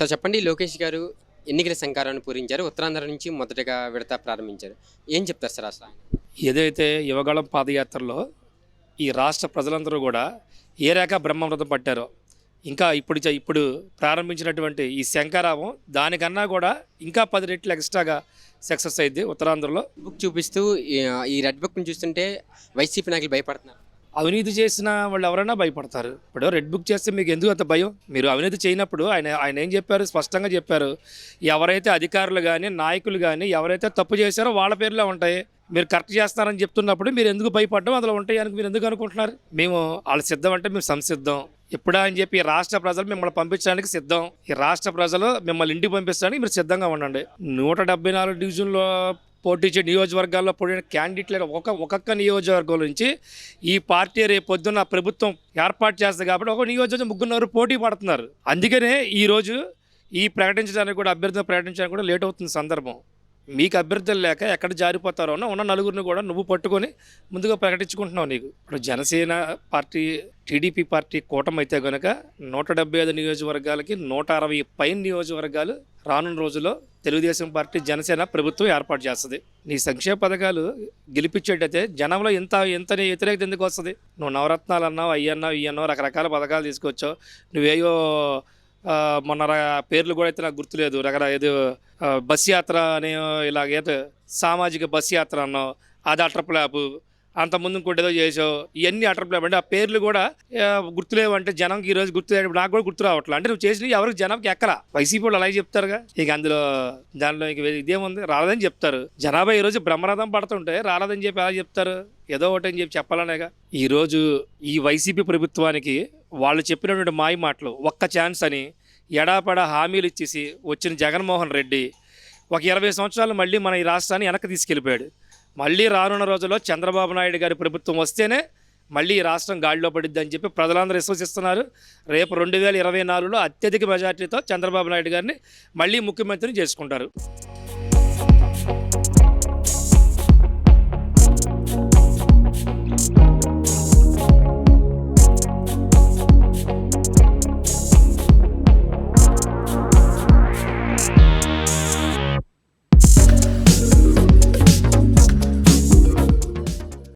Sir చెప్పండి లోకేష్ గారు ఎన్నికల సంకారాన్ని పూరించారు ఉత్తరాంధ్ర నుంచి మొదటగా విడత ప్రారంభించారు. ఏం చెప్తారు సార్ అసలు? ఏదైతే యువగళం పాదయాత్రలో ఈ రాష్ట్ర ప్రజలందరూ కూడా ఏ రేఖ బ్రహ్మమృతం పట్టారో ఇంకా ఇప్పుడు ఇప్పుడు ప్రారంభించినటువంటి ఈ శంకారావం దానికన్నా కూడా ఇంకా పది రెట్లు ఎక్స్ట్రాగా సక్సెస్ అయింది ఉత్తరాంధ్రలో. బుక్ చూపిస్తూ ఈ- ఈ రెడ్ బుక్ని చూస్తుంటే వైసీపీ నాయకులు భయపడుతున్నారు. అవినీతి చేసిన వాళ్ళు ఎవరైనా భయపడతారు. ఇప్పుడు రెడ్ బుక్ చేస్తే మీకు ఎందుకు అంత భయం? మీరు అవినీతి చేయనప్పుడు ఆయన ఆయన ఏం చెప్పారు? స్పష్టంగా చెప్పారు. ఎవరైతే అధికారులు కానీ నాయకులు కానీ ఎవరైతే తప్పు చేశారో వాళ్ళ పేర్లే ఉంటాయి. మీరు కరెక్ట్ చేస్తారని చెప్తున్నప్పుడు మీరు ఎందుకు భయపడడం? అందులో ఉంటాయి అని మీరు ఎందుకు అనుకుంటున్నారు? మేము వాళ్ళు సిద్ధం అంటే మేము సంసిద్ధం. ఎప్పుడా అని చెప్పి రాష్ట్ర ప్రజలు మిమ్మల్ని పంపించడానికి సిద్ధం. ఈ రాష్ట్ర ప్రజలు మిమ్మల్ని ఇంటికి పంపించడానికి మీరు సిద్ధంగా ఉండండి. నూట డెబ్బై నాలుగు డివిజన్లో పోటీ నియోజకవర్గాల్లో పోటీ క్యాండిడేట్ల ఒక ఒక్కొక్క నియోజకవర్గం నుంచి ఈ పార్టీ రేపు పొద్దున్న ప్రభుత్వం ఏర్పాటు చేస్తుంది కాబట్టి ఒక నియోజకవర్గం ముగ్గురున్నర పోటీ పడుతున్నారు. అందుకనే ఈరోజు ఈ ప్రకటించడానికి కూడా అభ్యర్థులు ప్రకటించడానికి కూడా లేట్ అవుతుంది సందర్భం. మీకు అభ్యర్థులు లేక ఎక్కడ జారిపోతారో ఉన్న నలుగురిని కూడా నువ్వు పట్టుకొని ముందుగా ప్రకటించుకుంటున్నావు నీకు. ఇప్పుడు జనసేన పార్టీ టీడీపీ పార్టీ కూటమి అయితే కనుక నూట డెబ్బై ఐదు నియోజకవర్గాలకి నూట అరవై పైన నియోజకవర్గాలు రానున్న రోజుల్లో తెలుగుదేశం పార్టీ జనసేన ప్రభుత్వం ఏర్పాటు చేస్తుంది. నీ సంక్షేమ పథకాలు గెలిపించేటైతే జనంలో ఇంత ఇంత వ్యతిరేకత ఎందుకు వస్తుంది? నువ్వు నవరత్నాలు అన్నావు అయ్యన్నావు అన్నావు రకరకాల పథకాలు తీసుకొచ్చావు. నువ్వేయో మొన్న పేర్లు కూడా అయితే నాకు గుర్తులేదు. రకర ఏదో బస్ యాత్ర అనే ఇలాగ ఏదో సామాజిక బస్ యాత్ర అన్నావు. అది అట్రప్లాబ్ అంత ముందు ఇంకోటి ఏదో చేసావు. ఇవన్నీ అట్రప్లాబ్ అంటే ఆ పేర్లు కూడా గుర్తులేవంటే జనంకి ఈ రోజు గుర్తు నాకు కూడా గుర్తు రావట్లేదు అంటే నువ్వు చేసినవి ఎవరికి జనంకి ఎక్కరా? వైసీపీ వాళ్ళు అలాగే చెప్తారుగా. ఇక అందులో దానిలో ఇంక ఇదేముంది రాలేదని చెప్తారు. జనాభా ఈ రోజు బ్రహ్మరథం పడుతుంటే రాలేదని చెప్పి ఎలా చెప్తారు? ఏదో ఒకటి అని చెప్పి చెప్పాలనేగా. ఈరోజు ఈ వైసీపీ ప్రభుత్వానికి వాళ్ళు చెప్పినటువంటి మాయ మాటలు ఒక్క ఛాన్స్ అని ఎడాపడా హామీలు ఇచ్చేసి వచ్చిన జగన్మోహన్ రెడ్డి ఒక ఇరవై సంవత్సరాలు మళ్ళీ మన ఈ రాష్ట్రాన్ని వెనక్కి తీసుకెళ్ళిపోయాడు. మళ్ళీ రానున్న రోజుల్లో చంద్రబాబు నాయుడు గారి ప్రభుత్వం వస్తేనే మళ్ళీ ఈ రాష్ట్రం గాడిలో పడిద్ది అని చెప్పి ప్రజలందరూ విశ్వసిస్తున్నారు. రేపు రెండు వేల ఇరవై నాలుగులో అత్యధిక మెజార్టీతో చంద్రబాబు నాయుడు గారిని మళ్ళీ ముఖ్యమంత్రిని చేసుకుంటారు.